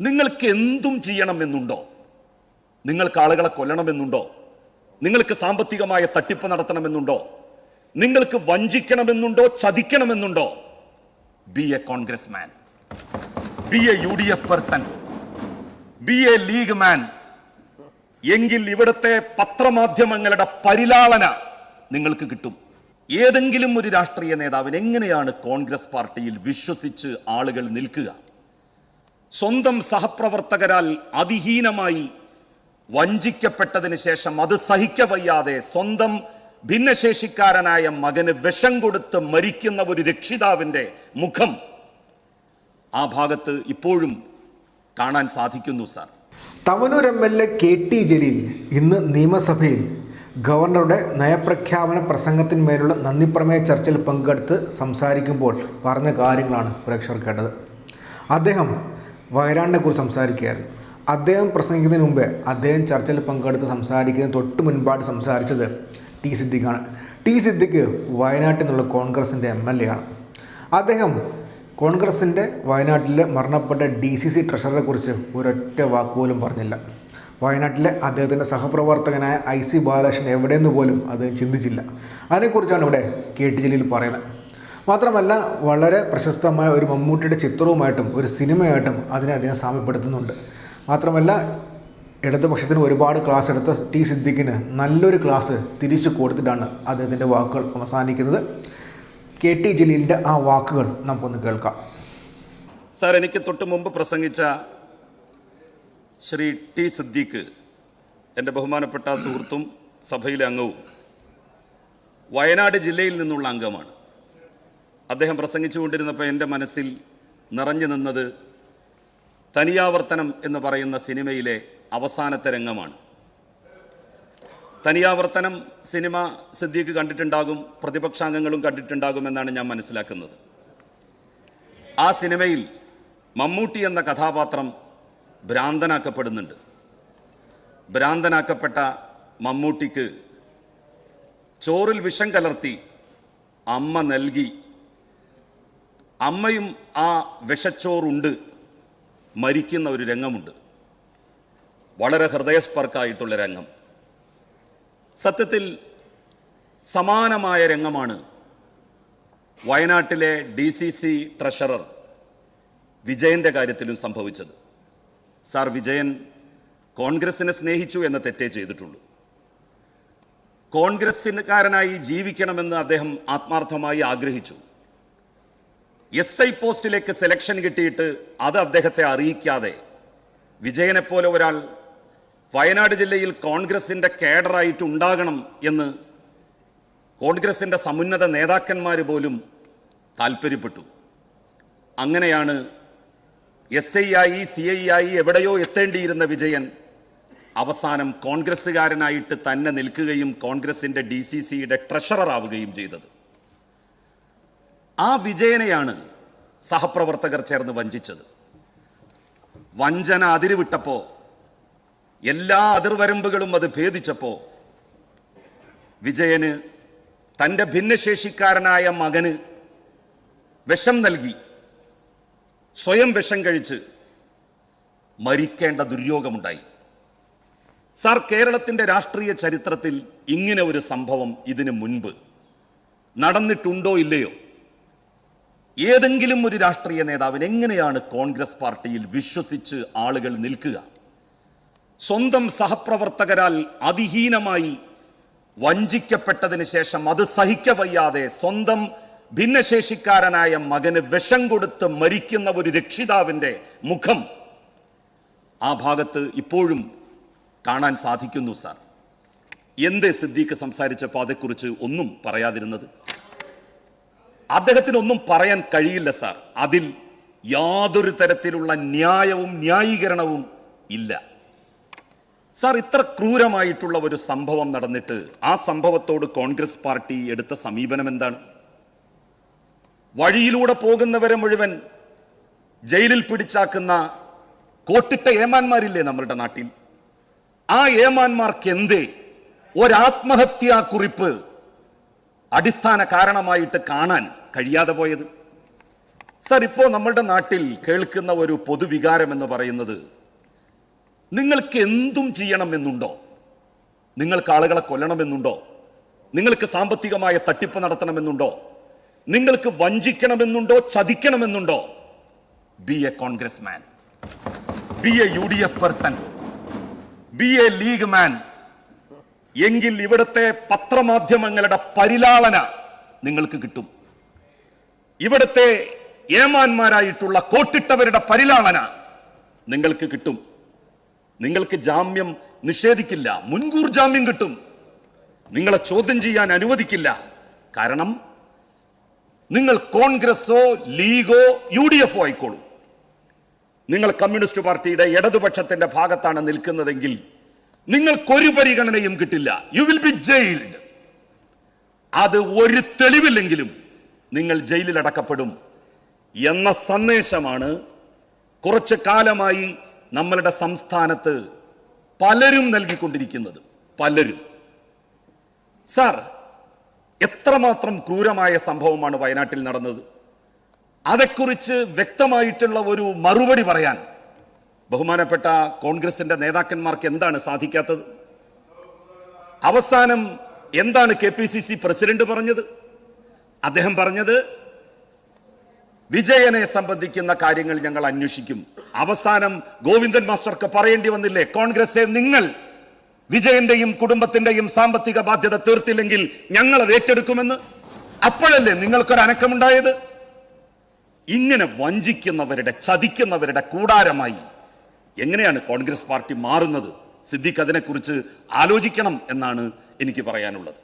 നിങ്ങൾക്ക് എന്തും ചെയ്യണമെന്നുണ്ടോ നിങ്ങൾക്ക് ആളുകളെ കൊല്ലണമെന്നുണ്ടോ നിങ്ങൾക്ക് സാമ്പത്തികമായ തട്ടിപ്പ് നടത്തണമെന്നുണ്ടോ നിങ്ങൾക്ക് വഞ്ചിക്കണമെന്നുണ്ടോ ചതിക്കണമെന്നുണ്ടോ B A Congress man B A U D F person B A League man എങ്കിൽ ഇവിടുത്തെ പത്രമാധ്യമങ്ങളുടെ പരിലാളന നിങ്ങൾക്ക് കിട്ടും. ഏതെങ്കിലും ഒരു രാഷ്ട്രീയ നേതാവിന് എങ്ങനെയാണ് കോൺഗ്രസ് പാർട്ടിയിൽ വിശ്വസിച്ച് ആളുകൾ നിൽക്കുക? സ്വന്തം സഹപ്രവർത്തകരാൽ അതിഹീനമായി വഞ്ചിക്കപ്പെട്ടതിന് ശേഷം അത് സഹിക്കവയ്യാതെ സ്വന്തം ഭിന്നശേഷിക്കാരനായ മകന് വിഷം കൊടുത്ത് മരിക്കുന്ന ഒരു രക്ഷിതാവിന്റെ മുഖം ആ ഭാഗത്ത് ഇപ്പോഴും കാണാൻ സാധിക്കുന്നു sir. Thavanur M L A K T Jaleel ഇന്ന് നിയമസഭയിൽ ഗവർണറുടെ നയപ്രഖ്യാപന പ്രസംഗത്തിന്മേലുള്ള നന്ദിപ്രമേയ ചർച്ചയിൽ പങ്കെടുത്ത് സംസാരിക്കുമ്പോൾ പറഞ്ഞ കാര്യങ്ങളാണ് പ്രേക്ഷകർ കേട്ടത്. അദ്ദേഹം വയനാടിനെ കുറിച്ച് സംസാരിക്കുകയായിരുന്നു. അദ്ദേഹം പ്രസംഗിക്കുന്നതിന് മുമ്പേ അദ്ദേഹം ചർച്ചയിൽ പങ്കെടുത്ത് സംസാരിക്കുന്നതിന് തൊട്ട് മുൻപായിട്ട് സംസാരിച്ചത് ടി സിദ്ദിഖാണ്. ടി സിദ്ദിഖ് വയനാട്ടിൽ നിന്നുള്ള കോൺഗ്രസിന്റെ എം എൽ എ ആണ് അദ്ദേഹം കോൺഗ്രസിന്റെ വയനാട്ടിലെ മരണപ്പെട്ട ഡി സി സി ട്രഷററെ കുറിച്ച് ഒരൊറ്റ വാക്കുപോലും പറഞ്ഞില്ല. വയനാട്ടിലെ അദ്ദേഹത്തിന്റെ സഹപ്രവർത്തകനായ ഐ സി ബാലകൃഷ്ണൻ എവിടെയെന്ന് പോലും അദ്ദേഹം ചിന്തിച്ചില്ല. അതിനെക്കുറിച്ചാണ് ഇവിടെ കെ ടി ജലീൽ പറയുന്നത്. മാത്രമല്ല വളരെ പ്രശസ്തമായ ഒരു മമ്മൂട്ടിയുടെ ചിത്രവുമായിട്ടും ഒരു സിനിമയായിട്ടും അതിനെ അദ്ദേഹം സാമ്യപ്പെടുത്തുന്നുണ്ട്. മാത്രമല്ല ഇടതുപക്ഷത്തിന് ഒരുപാട് ക്ലാസ് എടുത്ത ടി സിദ്ദിഖിന് നല്ലൊരു ക്ലാസ് തിരിച്ചു കൊടുത്തിട്ടാണ് അദ്ദേഹത്തിന്റെ വാക്കുകൾ അവസാനിക്കുന്നത്. കെ ടി ജലീലിന്റെ ആ വാക്കുകൾ നമുക്കൊന്ന് കേൾക്കാം. സാർ എനിക്ക് തൊട്ട് മുമ്പ് പ്രസംഗിച്ച ശ്രീ ടി സിദ്ദിഖ് എന്റെ ബഹുമാനപ്പെട്ട സുഹൃത്തും സഭയിലെ അംഗവും വയനാട് ജില്ലയിൽ നിന്നുള്ള അംഗമാണ്. അദ്ദേഹം പ്രസംഗിച്ചുകൊണ്ടിരുന്നപ്പോൾ എന്റെ മനസ്സിൽ നിറഞ്ഞു നിന്നത് തനിയാവർത്തനം എന്ന് പറയുന്ന സിനിമയിലെ അവസാനത്തെ രംഗമാണ്. തനിയാവർത്തനം സിനിമ സിദ്ദീഖ് കണ്ടിട്ടുണ്ടാകും പ്രതിപക്ഷാംഗങ്ങളും കണ്ടിട്ടുണ്ടാകും എന്നാണ് ഞാൻ മനസ്സിലാക്കുന്നത്. ആ സിനിമയിൽ മമ്മൂട്ടി എന്ന കഥാപാത്രം ഭ്രാന്തനാക്കപ്പെടുന്നുണ്ട്. ഭ്രാന്തനാക്കപ്പെട്ട മമ്മൂട്ടിക്ക് ചോറിൽ വിഷം കലർത്തി അമ്മ നൽകി അമ്മയും ആ വിഷച്ചോറുണ്ട് മരിക്കുന്ന ഒരു രംഗമുണ്ട്. വളരെ ഹൃദയസ്പർക്കായിട്ടുള്ള രംഗം. സത്യത്തിൽ സമാനമായ രംഗമാണ് വയനാട്ടിലെ ഡി സി സി ട്രഷറർ വിജയന്റെ കാര്യത്തിലും സംഭവിച്ചത്. സാർ വിജയൻ കോൺഗ്രസിനെ സ്നേഹിച്ചു എന്ന തെറ്റേ ചെയ്തിട്ടുള്ളൂ. കോൺഗ്രസിനുകാരനായി ജീവിക്കണമെന്ന് അദ്ദേഹം ആത്മാർത്ഥമായി ആഗ്രഹിച്ചു. എസ് ഐ പോസ്റ്റിലേക്ക് സെലക്ഷൻ കിട്ടിയിട്ട് അത് അദ്ദേഹത്തെ അറിയിക്കാതെ വിജയനെപ്പോലെ ഒരാൾ വയനാട് ജില്ലയിൽ കോൺഗ്രസിന്റെ കേഡറായിട്ട് ഉണ്ടാകണം എന്ന് കോൺഗ്രസിന്റെ സമുന്നത നേതാക്കന്മാർ പോലും താല്പര്യപ്പെട്ടു. അങ്ങനെയാണ് എസ് ഐ ആയി സി ഐ ആയി എവിടെയോ എത്തേണ്ടിയിരുന്ന വിജയൻ അവസാനം കോൺഗ്രസ്സുകാരനായിട്ട് തന്നെ നിൽക്കുകയും കോൺഗ്രസിന്റെ ഡി സി സിയുടെ ട്രഷറർ ആവുകയും ചെയ്തത്. ആ വിജയനെയാണ് സഹപ്രവർത്തകർ ചേർന്ന് വഞ്ചിച്ചത്. വഞ്ചന അതിരുവിട്ടപ്പോ എല്ലാ അതിർവരമ്പുകളും അത് ഭേദിച്ചപ്പോ വിജയന് തന്റെ ഭിന്നശേഷിക്കാരനായ മകന് വിഷം നൽകി. സ്വയം വിഷം കഴിച്ച് മരിക്കേണ്ട ദുര്യോഗമുണ്ടായി. സാർ കേരളത്തിന്റെ രാഷ്ട്രീയ ചരിത്രത്തിൽ ഇങ്ങനെ ഒരു സംഭവം ഇതിനു മുൻപ് നടന്നിട്ടുണ്ടോ ഇല്ലയോ? ഏതെങ്കിലും ഒരു രാഷ്ട്രീയ നേതാവിന് എങ്ങനെയാണ് കോൺഗ്രസ് പാർട്ടിയിൽ വിശ്വസിച്ച് ആളുകൾ നിൽക്കുക? സ്വന്തം സഹപ്രവർത്തകരാൽ അതിഹീനമായി വഞ്ചിക്കപ്പെട്ടതിന് ശേഷം അത് സഹിക്കവയ്യാതെ സ്വന്തം ഭിന്നശേഷിക്കാരനായ മകന് വിഷം കൊടുത്ത് മരിക്കുന്ന ഒരു രക്ഷിതാവിന്റെ മുഖം ആ ഭാഗത്ത് ഇപ്പോഴും കാണാൻ സാധിക്കുന്നു സാർ. എന്ത് സിദ്ദീഖ് സംസാരിച്ചപ്പോൾ അതേക്കുറിച്ച് ഒന്നും പറയാതിരുന്നത്? അദ്ദേഹത്തിനൊന്നും പറയാൻ കഴിയില്ല സാർ. അതിൽ യാതൊരു തരത്തിലുള്ള ന്യായവും ന്യായീകരണവും ഇല്ല. സാർ ഇത്ര ക്രൂരമായിട്ടുള്ള ഒരു സംഭവം നടന്നിട്ട് ആ സംഭവത്തോട് കോൺഗ്രസ് പാർട്ടി എടുത്ത സമീപനം എന്താണ്? വഴിയിലൂടെ പോകുന്നവരെ മുഴുവൻ ജയിലിൽ പിടിച്ചാക്കുന്ന കോട്ടിട്ട ഏമാന്മാരില്ലേ നമ്മളുടെ നാട്ടിൽ? ആ ഏമാന്മാർക്ക് എന്തേ ഒരാത്മഹത്യാ കുറിപ്പ് അടിസ്ഥാന കാരണമായിട്ട് കാണാൻ കഴിയാതെ പോയത്. സർ ഇപ്പോൾ നമ്മളുടെ നാട്ടിൽ കേൾക്കുന്ന ഒരു പൊതുവികാരം എന്ന് പറയുന്നത് നിങ്ങൾക്ക് എന്തും ചെയ്യണമെന്നുണ്ടോ? നിങ്ങൾക്ക് ആളുകളെ കൊല്ലണമെന്നുണ്ടോ? നിങ്ങൾക്ക് സാമ്പത്തികമായ തട്ടിപ്പ് നടത്തണമെന്നുണ്ടോ? നിങ്ങൾക്ക് വഞ്ചിക്കണമെന്നുണ്ടോ? ചതിക്കണമെന്നുണ്ടോ? B A Congress man B A U D F person B A League man എങ്കിൽ ഇവിടുത്തെ പത്രമാധ്യമങ്ങളുടെ പരിലാളന നിങ്ങൾക്ക് കിട്ടും. ഇവിടുത്തെ ഏമാന്മാരായിട്ടുള്ള കോട്ടിട്ടവരുടെ പരിലാളന നിങ്ങൾക്ക് കിട്ടും. നിങ്ങൾക്ക് ജാമ്യം നിഷേധിക്കില്ല മുൻകൂർ ജാമ്യം കിട്ടും. നിങ്ങളെ ചോദ്യം ചെയ്യാൻ അനുവദിക്കില്ല. കാരണം നിങ്ങൾ കോൺഗ്രസോ ലീഗോ യു ഡി എഫോ ആയിക്കോളൂ. നിങ്ങൾ കമ്മ്യൂണിസ്റ്റ് പാർട്ടിയുടെ ഇടതുപക്ഷത്തിന്റെ ഭാഗത്താണ് നിൽക്കുന്നതെങ്കിൽ നിങ്ങൾക്കൊരു പരിഗണനയും കിട്ടില്ല. യു വിൽ ബി ജയിൽഡ് അത് ഒരു തെളിവില്ലെങ്കിലും നിങ്ങൾ ജയിലിൽ അടക്കപ്പെടും എന്ന സന്ദേശമാണ് കുറച്ച് കാലമായി നമ്മളുടെ സംസ്ഥാനത്ത് പലരും നൽകിക്കൊണ്ടിരിക്കുന്നത്. പലരും. സാർ എത്രമാത്രം ക്രൂരമായ സംഭവമാണ് വയനാട്ടിൽ നടന്നത്? അതേക്കുറിച്ച് വ്യക്തമായിട്ടുള്ള ഒരു മറുപടി പറയാൻ ബഹുമാനപ്പെട്ട കോൺഗ്രസിന്റെ നേതാക്കന്മാർക്ക് എന്താണ് സാധിക്കാത്തത്? അവസാനം എന്താണ് K P C C president പറഞ്ഞത്? അദ്ദേഹം പറഞ്ഞത് വിജയനെ സംബന്ധിക്കുന്ന കാര്യങ്ങൾ ഞങ്ങൾ അന്വേഷിക്കും. അവസാനം ഗോവിന്ദൻ മാസ്റ്റർക്ക് പറയേണ്ടി വന്നില്ലേ കോൺഗ്രസെ നിങ്ങൾ വിജയന്റെയും കുടുംബത്തിന്റെയും സാമ്പത്തിക ബാധ്യത തീർത്തില്ലെങ്കിൽ ഞങ്ങൾ അത് ഏറ്റെടുക്കുമെന്ന്? അപ്പോഴല്ലേ നിങ്ങൾക്കൊരു അനക്കമുണ്ടായത്? ഇങ്ങനെ വഞ്ചിക്കുന്നവരുടെ ചതിക്കുന്നവരുടെ കൂടാരമായി എങ്ങനെയാണ് കോൺഗ്രസ് പാർട്ടി മാറുന്നത്? സിദ്ദിഖ് അതിനെക്കുറിച്ച് ആലോചിക്കണം എന്നാണ് എനിക്ക് പറയാനുള്ളത്.